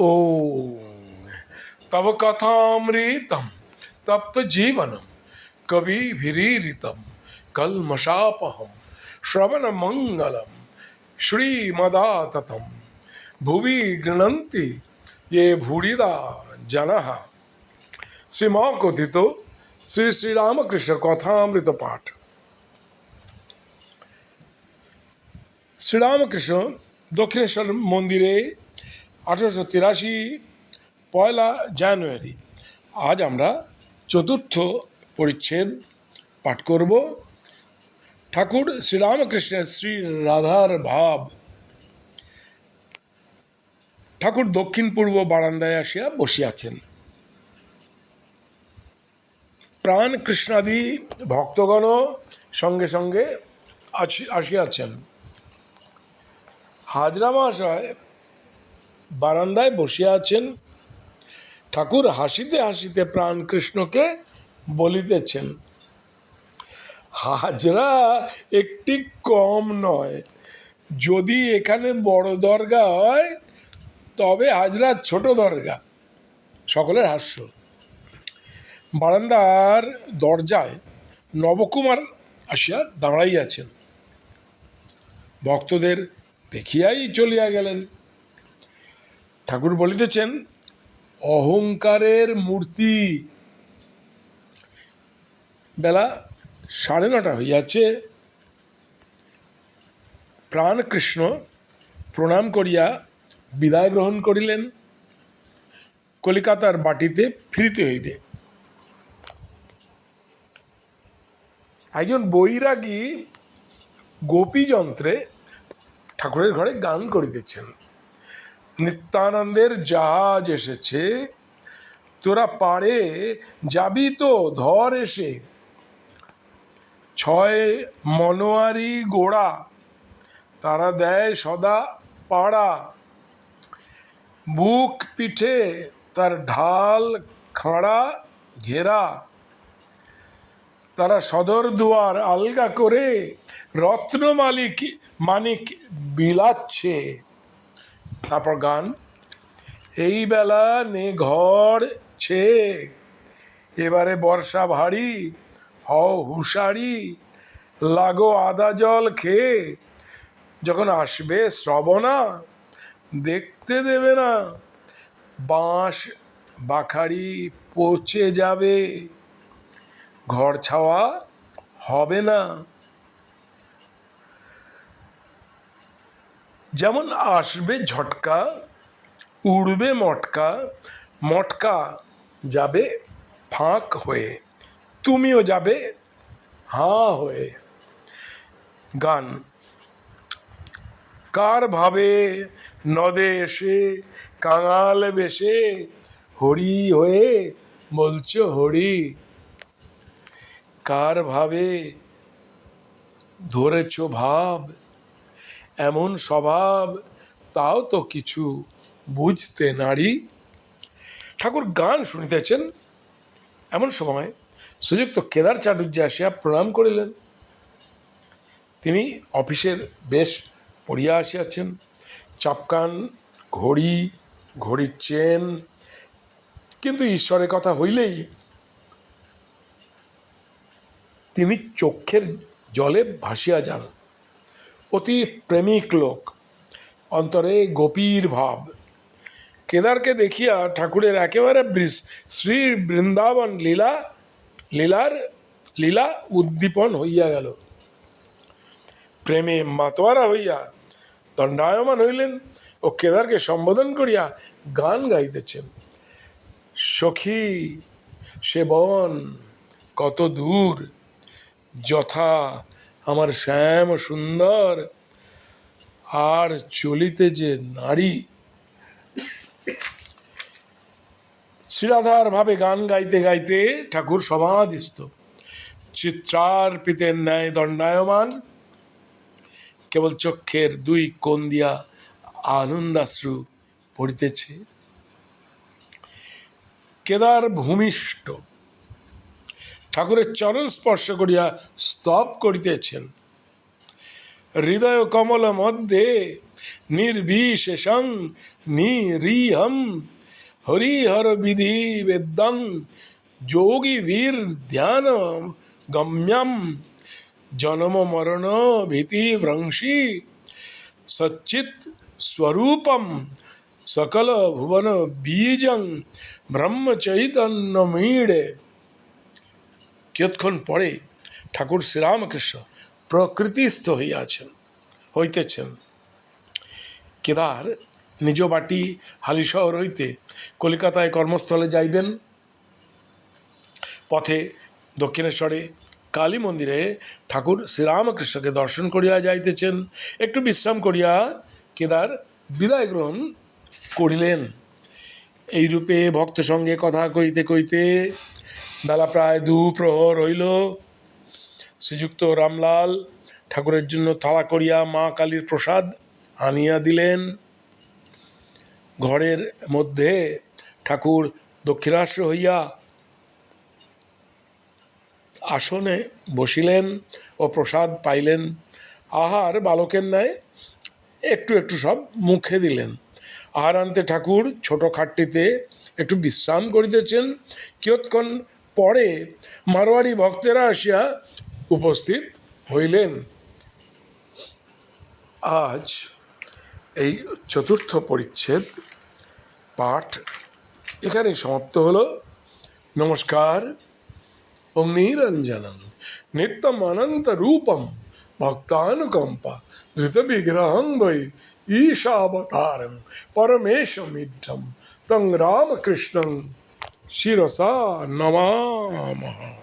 ॐ तव कथामृतं तप्तजीवनं कविभिरीरितं कल्मषापहं श्रवणमङ्गलं श्रीमदाततं भुवि गृह्णन्ति ये भूरिदा जनः শ্রীমা কথিত শ্রী শ্রীরামকৃষ্ণ কথামৃত পাঠ শ্রীরামকৃষ্ণ দক্ষিণেশ্বর মন্দিরে আঠারোশো তিরাশি পয়লা জানুয়ারি। আজ আমরা চতুর্থ পরিচ্ছেদ পাঠ করব। ঠাকুর শ্রীরামকৃষ্ণের শ্রী রাধার ভাব। ঠাকুর দক্ষিণ পূর্ব বারান্দায় আসিয়া বসিয়াছেন। প্রাণ কৃষ্ণাদি ভক্তগণ সঙ্গে সঙ্গে আসিয়াছেন। হাজরা মহাশয় বারান্দায় বসিয়া আছেন। ঠাকুর হাসিতে হাসিতে প্রাণ কৃষ্ণকে বলিতেছেন, হাজরা, একটি কম নয়। যদি এখানে বড় দরগা হয়, তবে হাজরা ছোট দরগা। সকলের হাস্য। বারান্দার দরজায় নবকুমার আসিয়া দাঁড়াইয়াছেন। ভক্তদের দেখিয়াই চলিয়া গেলেন। ঠাকুর বলিতেছেন, অহংকারের মূর্তি বেলা সাড়ে নটা হইয়াছে। প্রাণকৃষ্ণ প্রণাম করিয়া বিদায় গ্রহণ করিলেন। কলিকাতার বাটিতে ফিরিতে হইবে। একজন বৈরাগী গোপীযন্ত্রে ঠাকুরের ঘরে গান করিতেছেন। নিত্যানন্দের জাহাজ এসেছে। তোরা পারে যাবি তো, ধর এসে। ছয় মনোয়ারি গোড়া, তারা দেয় সদা পাড়া। বুক পিঠে তার ঢাল, খাঁড়া, ঘেরা। তারা সদর দুয়ার আলগা করে রত্ন মালিক মানিক বিলাচ্ছে। তারপর গান। এই বেলা নে ঘর ছে, এবারে বর্ষা ভারী, হও হুঁশারি, লাগো আদা জল খেয়ে, যখন আসবে শ্রবণা, দেখতে দেবে না, বাঁশ বাখারি পচে যাবে, ঘর ছাওয়া হবে না। যেমন আসবে ঝটকা, উড়বে মটকা মটকা যাবে ফাঁক হয়ে, তুমিও যাবে হাঁ হয়ে। গান, কার ভাবে নদে এসে, কাঙাল বেশে হরি হয়ে বলছো হরি? কার ভাবে ধরেছ ভাব? এমন স্বভাব, তাও তো কিছু বুঝতে নারী। ঠাকুর গান শুনিতেছেন। এমন সময় সুযুক্ত কেদার চাটুর্য আসিয়া প্রণাম করিলেন। তিনি অফিসের বেশ পড়িয়া আসিয়াছেন। চাপকান, ঘড়ি, ঘড়ির চেন। কিন্তু ঈশ্বরের কথা হইলেই তিনি চক্ষের জলে ভাসিয়া যান। অতি প্রেমিক লোক। অন্তরে গোপীর ভাব। কেদারকে দেখিয়া ঠাকুরের একেবারে শ্রী বৃন্দাবন লীলা, লীলার লীলা উদ্দীপন হইয়া গেল। প্রেমে মাতোয়ারা হইয়া দণ্ডায়মান হইলেন ও কেদারকে সম্বোধন করিয়া গান গাইতেছেন। সখী, সে বন কত দূর, যথা আমার শ্যাম সুন্দর। আর চলিতে যে নারী। শ্রীরাধার ভাবে গান গাইতে গাইতে ঠাকুর সমাধিস্থ। চিত্রার্পিতের ন্যায় দণ্ডায়মান। কেবল চক্ষের দুই কোণ দিয়া আনন্দাশ্রু পড়িতেছে। কেদার ভূমিষ্ঠ ঠাকুরের চরণ স্পর্শ করিয়া স্তব করিতেছেন। হৃদয় কমল মধ্যে নির্বিশেষং নিরীহম, হরিহর বিধি বেদং যোগী বীর ধ্যান গম্যম, জনম মরণ ভীতি ভ্রংশী সচ্চিত স্বরূপম, সকল ভুবন বীজং, ব্রহ্মচৈতন্য মীড়ে। কিয়ৎক্ষণ পরে ঠাকুর শ্রীরামকৃষ্ণ প্রকৃতিস্থ হইয়াছেন, হইতেছেন। কেদার নিজ বাটি হালিশহর হইতে কলিকাতায় কর্মস্থলে যাইবেন। পথে দক্ষিণেশ্বরে কালী মন্দিরে ঠাকুর শ্রীরামকৃষ্ণকে দর্শন করিয়া যাইতেছেন। একটু বিশ্রাম করিয়া কেদার বিদায় গ্রহণ করিলেন। এইরূপে ভক্ত সঙ্গে কথা কইতে কইতে বেলা প্রায় দু প্রহর হইল। শ্রীযুক্ত রামলাল ঠাকুরের জন্য থালা করিয়া মা কালীর প্রসাদ আনিয়া দিলেন। ঘরের মধ্যে ঠাকুর দক্ষিণাস্য হইয়া আসনে বসিলেন ও প্রসাদ পাইলেন। আহার বালকের ন্যায় একটু একটু সব মুখে দিলেন। আহার আনতে ঠাকুর ছোট খাটটিতে একটু বিশ্রাম করিতেছেন। কিয়ৎক্ষণ পরে মারোয়ারি ভক্তেরা আসিয়া উপস্থিত হইলেন। আজ এই চতুর্থ পরিচ্ছেদ পাঠ এখানেই সমাপ্ত হলো। নমস্কার। অগ্নিরঞ্জনম নিত্যম অনন্ত রূপম ভক্তানুকম্পা ধৃত বিগ্রহং বৈ ঈশাবতারম পরমেশমিঢ্যম তং রামকৃষ্ণং শিরসা নমামः।